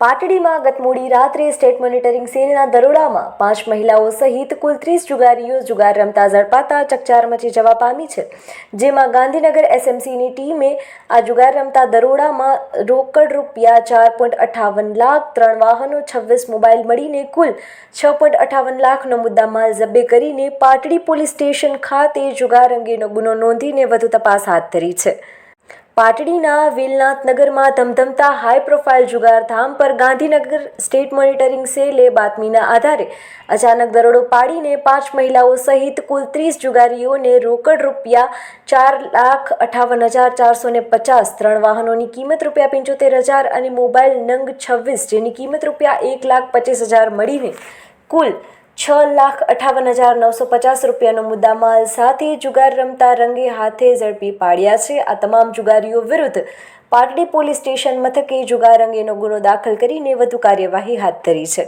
પાટડીમાં ગત મોડી રાત્રે સ્ટેટ મોનિટરિંગ સેલના દરોડામાં પાંચ મહિલાઓ સહિત કુલ ત્રીસ જુગારીઓ જુગાર રમતા ઝડપાતા ચકચાર મચી જવા પામી છે. જેમાં ગાંધીનગર એસએમસીની ટીમે આ જુગાર રમતા દરોડામાં રોકડ રૂપિયા ચાર પોઈન્ટ અઠાવન લાખ, ત્રણ વાહનો, છવ્વીસ મોબાઈલ મળીને કુલ છ પોઈન્ટ અઠાવન લાખનો મુદ્દામાલ જબ્બે કરીને પાટડી પોલીસ સ્ટેશન ખાતે જુગાર અંગેનો ગુનો નોંધીને વધુ તપાસ હાથ ધરી છે. પાટડીના વિલનાથનગરમાં ધમધમતા હાઈ પ્રોફાઇલ જુગારધામ પર ગાંધીનગર સ્ટેટ મોનિટરિંગ સેલે બાતમીના આધારે અચાનક દરોડો પાડીને પાંચ મહિલાઓ સહિત કુલ ત્રીસ જુગારીઓને રોકડ રૂપિયા ચાર લાખ અઠાવન હજાર ચારસો ને પચાસ ત્રણ વાહનોની કિંમત રૂપિયા પંચોતેર હજાર અને મોબાઈલ નંગ છવ્વીસ જેની કિંમત રૂપિયા એક લાખ પચીસ હજાર મળીને કુલ છ લાખ અઠાવન હજાર નવસો પચાસ રૂપિયાનો મુદ્દામાલ સાથે જુગાર રમતા રંગે હાથે ઝડપી પાડ્યા છે. આ તમામ જુગારીઓ વિરુદ્ધ પાટડી પોલીસ સ્ટેશન મથકે જુગાર અંગેનો ગુનો દાખલ કરીને વધુ કાર્યવાહી હાથ ધરી છે.